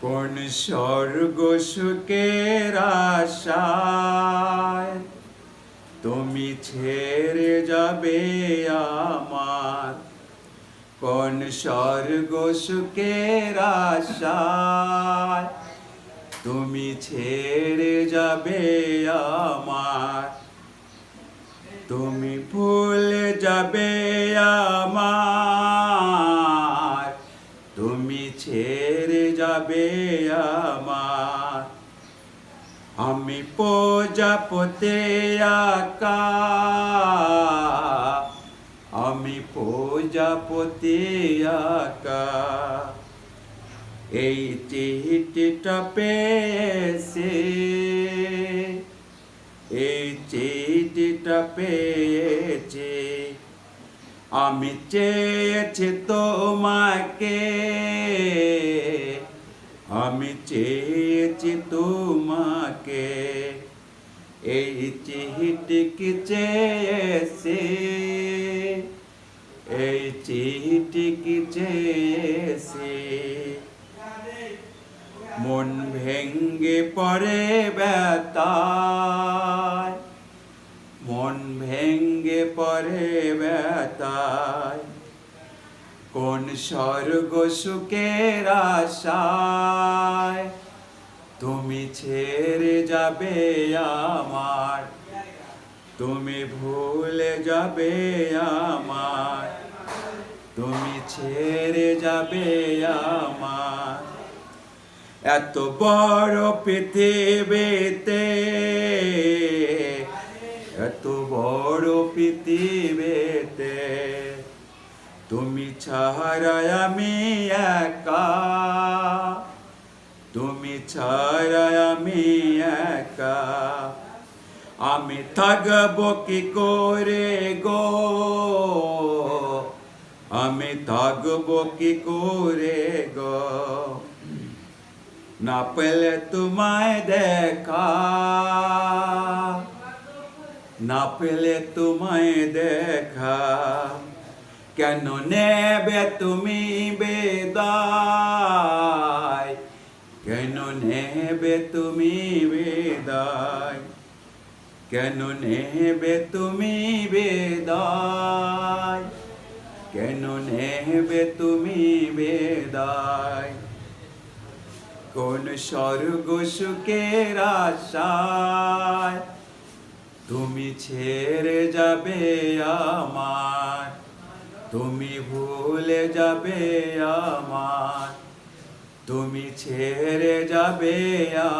কোন স্বর্গ সুখের আশায়? তুমি ছেড়ে যাবে আমার। কোন স্বর্গ সুখের আশায়? তুমি ছেড়ে যাবে আমার। তুমি ভুলে যাবে আমার। তুমি ছেড়ে যাবে আমার। আমি প্রজাপতে আকা। আমি প্রজাপতি আকা। এই চিঠিটা পেয়েছে। এই চিঠিটা পেয়েছে। আমি চেয়েছি তোমাকে। আমি চেয়েছি তোমাকে। এই চিঠিকে চেয়েছে। এই চিঠিকে চেয়েছে। মন ভেঙ্গে পড়ে ব্যথায়। মন ভেঙ্গে পড়ে ব্যথায়। কোন স্বর্গ সুখের আশায়? তুমি ছেড়ে যাবে আমার। তুমি ভুলে যাবে আমার। তুমি ছেড়ে যাবে আমার। এত বড় পৃথিবীতে, এত বড় পৃথিবীতে তুমি ছাড়া আমি একা। তুমি ছাড়া আমি একা। আমি থাকব কি করে গো? আমি থাকব কি করে গো? না পেলে তোমায় দেখা। না পেলে তোমায় দেখা। কেন নেবে তুমি বেদায়? কেন নেবে তুমি বেদায়? কেন নেবে তুমি বেদায়? কেন নেবে তুমি বেদায়? কোন স্বর্গ সুখের আশায় তুমি ছেড়ে যাবে আমার তুমি ভুলে যাবে আমার, তুমি ছেড়ে যাবে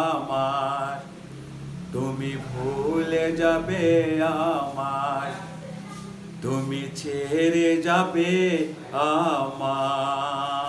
আমার, তুমি ভুলে যাবে আমার, তুমি ছেড়ে যাবে আমার।